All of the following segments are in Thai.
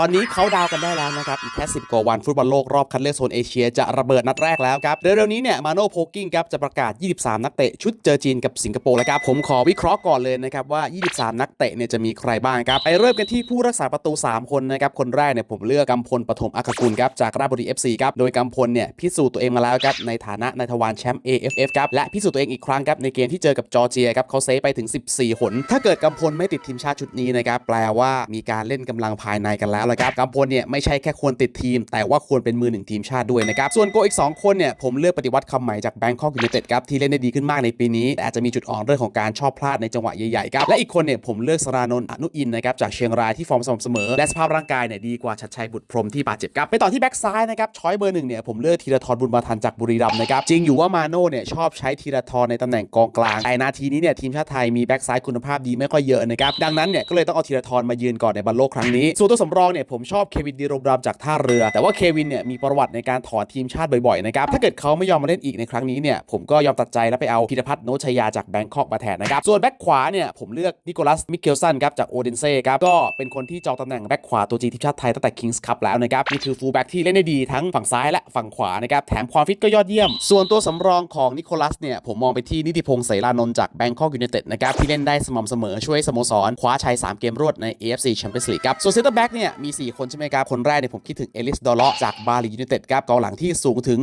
ตอนนี้เขาดาวกันได้แล้วนะครับ อีกแค่ 10 กว่าวันฟุตบอลโลกรอบคัดเลือกโซนเอเชียจะระเบิดนัดแรกแล้วครับเร็วๆนี้เนี่ยมาโนโพกิ้งครับจะประกาศ 23 นักเตะ ชุดเจอจีนกับสิงคโปร์แล้วครับ ผมขอวิเคราะห์ก่อนเลยนะครับว่า 23 นักเตะเนี่ยจะมีใครบ้างครับ ไปเริ่มกันที่ผู้รักษาประตู 3 คนนะครับ คนแรกเนี่ยผมเลือกกำพลปฐมอัคกุลครับจากราชบุรี FC ครับโดยกำพลเนี่ยพิสูจน์ตัวเองมาแล้วครับในฐานะนายทวารแชมป์ AFF ครับและพิสูจน์ตัวเองอีกครั้งครับในเกมที่เจอกับจอร์เจียครับเขาเซฟไปถึง 14 หน ถ้าเกิดกำพลไม่ติดทีมชาติชุดนี้นะครับแปลว่ามีการเล่นกำลังภายในกันแล้วละครับกำพลเนี่ยไม่ใช่แค่ควรติดทีม แต่ว่าควรเป็นมือหนึ่งทีมชาติด้วยนะครับ ส่วนโกอีก 2 คนเนี่ยผมเลือกปฏิวัติคำใหม่จากแบงคอกยูไนเต็ดครับที่เล่นได้ดีขึ้นมากในปีนี้ แต่อาจจะมีจุดอ่อนเรื่องของการชอบพลาดในจังหวะใหญ่ๆครับและอีกคนเนี่ยผมเลือกสรานนท์อนุอินนะครับจากเชียงรายที่ฟอร์มสม่ำเสมอ และสภาพร่างกายเนี่ยดีกว่าชัดชัยบุตรพรหมที่บาดเจ็บครับไปต่อที่แบ็กซ้ายนะครับช้อยเบอร์หนึ่งเนี่ยผมเลือกธีรทรบุญมาทันจากบุรีรัมย์นะครับจริงอยู่ว่ามาโน่เนี่ยชอบใช้ธีรทรในตำแหน่งกองกลางแต่นาทีนี้เนี่ยทีมชาติไทยมีแบ็กซ้ายคุณภาพดีไม่ค่อยเยอะนะครับดังนั้นเนี่ยก็เลยต้องเอาธีรทรมายืนก่อนในบอลโลกครั้งนี้ส่วนตัวสำรองเนี่ยผมชอบเควินดีโรบรามจากท่าเรือ แต่ว่าเควินเนี่ยมีประวัติในการถอนทีมชาติบ่อยๆนะครับถ้าเกิดเขาไม่ยอมมาเล่นอีกในครั้งนี้เนี่ยผมก็ยอมตัดใจแล้วไปเอาพิรพัฒน์โนชยาจากแบงคอกมาแทนนะครับส่วนแบ็กขวาเนี่ยผมเลือกนิโคลัสมิเกลสันครับจากโอเดนเซ่ครับก็เป็นคนที่จองตำแหน่งแบ็กขวาตัวจริงทีมชาติไทยตั้งแต่คิงส์คัพแล้วนะครับนี่คือฟูลแบ็กที่เล่นได้ดีทั้งฝั่งซ้ายและฝั่งขวานะครับแถมความฟิตก็ยอดเยี่ยม ส่วนตัวสำรองของนิโคลัสเนี่ยผมมองไปที่นิติพงศ์เสรานนท์จากแบงคอกยูไนเต็ดนะครับที่เล่นได้สม่ำเสมอช่วยสโมสรคว้าชัย3เกมรวดใน AFC Champions League ครับส่วนเซนเตอร์แบ็กเนี่ยมี 4 คนใช่ไหมครับ คนแรกเนี่ยผมคิดถึงเอลิสดอลเลาะจากบาลียูไนเต็ดครับกองหลังที่สูงถึง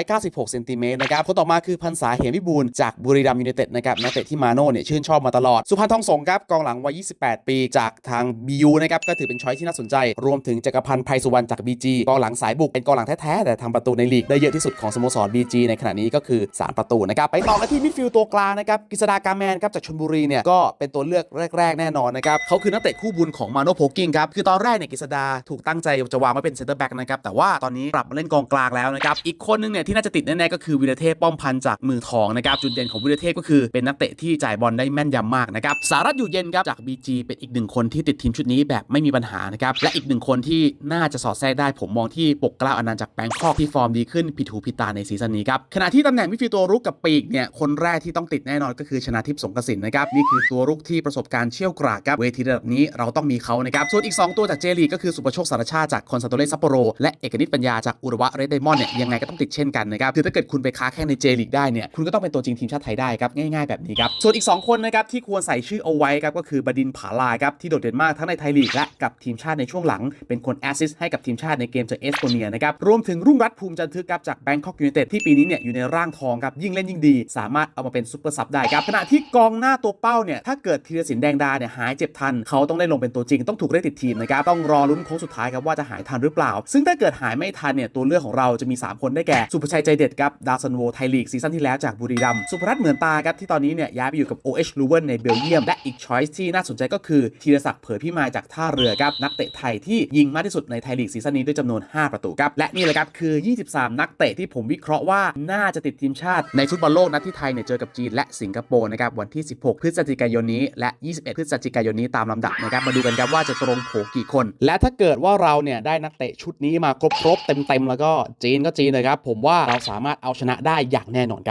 196 เซนติเมตรนะครับ คนต่อมาคือพันษาเหมวิบูลจากบุรีรัมย์ยูไนเต็ดนะครับนักเตะที่มาโน่เนี่ยชื่นชอบมาตลอด สุพรรณทองสงครับกองหลังวัย 28 ปีจากทาง BU นะครับก็ถือเป็นช้อยที่น่าสนใจ รวมถึงจักรพันธ์ไพสุวรรณจาก BG กองหลังสายบุกเป็นกองหลังแท้ๆแต่ทำประตูในลีกได้เยอะที่สุดของสโมสร BG ในขณะนี้ก็คือ 3 ประตูนะครับไปต่อกันที่มิดฟิลด์ตัวกลางนะครับกฤษดากาแมนครับจากชลบุรีเนี่ยก็เป็นตัวเลือกแรก ๆ แน่นอนนะครับเขาคือนักเตะคู่บุญของมาโนโพกิ้งครับคือตอนแรกเนี่ยกฤษดาถูกตั้งใจจะวางไว้เป็นเซนเตอร์แบ็กนะครับแต่ว่าตอนนี้ปรับมาเล่นกองกลางแล้วนะครับอีกคนนึงเนี่ยที่น่าจะติดแน่ๆก็คือวิรเทพป้อมพันธ์จากมือทองนะครับจุดเด่นของวิรเทพก็คือเป็นนักเตะที่จ่ายบอลได้แม่นยำมากนะครับสารัตอยู่เย็นครับจาก BG เป็นอีกหนึ่งคนที่ติดทีมชุดนี้แบบไม่มีปัญหานะครับและอีกหนึ่งคนที่น่าจะสอดแทรกได้ผมมองที่ปกกล้าอนันต์จากแบงคอกที่ฟอร์มดีขึ้นผิดหูผิดตาในซีซั่นนี้ครับขณะที่ตำแหน่งมิดฟิลด์ตัวรุกกับปีกเนี่ยคนแรกที่ต้องติดแน่นอนก็คือชนะทิพย์สงกสินนะครับนี่คือตัวรุกที่ประสบการณ์เชี่ยวกรากครับเวทีระดับนี้เราต้องมีเขานะครับส่วนอีก 2 ตัวจากเจลีกก็คือสุประโชคสารชาติจากคอนซาโตเลซัปโปโรและเอกนิตปัญญาจากอุระวะเรดไดมอนด์เนี่ยยังไงก็ต้องติดเช่นกันนะครับคือถ้าเกิดคุณไปค้าแข่งในเจลีกได้เนี่ยคุณก็ต้องเป็นตัวจริงทีมชาติไทยได้ครับง่ายๆแบบนี้ครับส่วนอีก 2 คนนะครับที่ควรใส่ชื่อเอาไว้ครับก็คือบดินผาลาครับที่โดดเด่นมากทั้งในไทยลีกและกับทีมชาติในช่วงหลัง เป็นคนแอสซิสต์ให้กับทีมชาติในเกมเจอเอสโตเนียนะครับรวมถึงรุ่งรัตภูมิจันทึกครับจากแบงคอกยูไนเต็ดที่ปีนี้เนี่ยอยู่ในร่างทองครับยิ่งเล่นยิ่งดี สามารถเอามาเป็นซุปเปอร์ซับได้ครับขณะที่กองหน้าตัวเป้าเนี่ยถ้าเกิดธีรศิลป์แดงดาเนี่ยหายเจ็บทันเขาต้องได้ลงเป็นตัวจริงต้องถูกเรียกติดทีมนะครับต้องรออลุ้นโค้งสุดท้ายครับว่าจะหายทันหรือเปล่า ซึ่งถ้าเกิดหายไม่ทันเนี่ยตัวเลือกของเราจะมี 3 คนได้แก่สุภชัยใจเด็ดครับดาวซันโวไทยลีกซีซั่นที่แล้วจากบุรีรัมย์สุพรัตน์เหมือนตาครับที่ตอนนี้เนี่ยย้ายไปอยู่กับ OH l u v e n ในเบลเยียม และอีกช้อยส์ที่น่าสนใจก็คือธีรศักดิ์เผยพิมายจากท่าเรือครับนักเตะไทยที่ยิงมากที่สุดในไทยลีกซีซั่นนี้ด้วยจำนวน 5 ประตูครับและนี่แหละครับคือ 23 นักเตะที่ผมวิเคราะห์ว่าน่าจะติดทีมชาติในฟุตบอลโลกนัดที่ไทยเนี่ยเจอกับจีนและสิงคโปร์นะครับวันที่ 16 พฤศจิกายนนี้และ 21 พฤศจิกายนนี้ตามลำดับนะครับมาดูกันครับว่าจะตรงโผกี่คนและถ้าเกิดว่าเราเนี่ยได้นักเตะชุดนี้มาครบๆเต็มๆแล้วก็จีนก็จีนเลยครับ ผมว่าเราสามารถเอาชนะได้อย่างแน่นอนครับ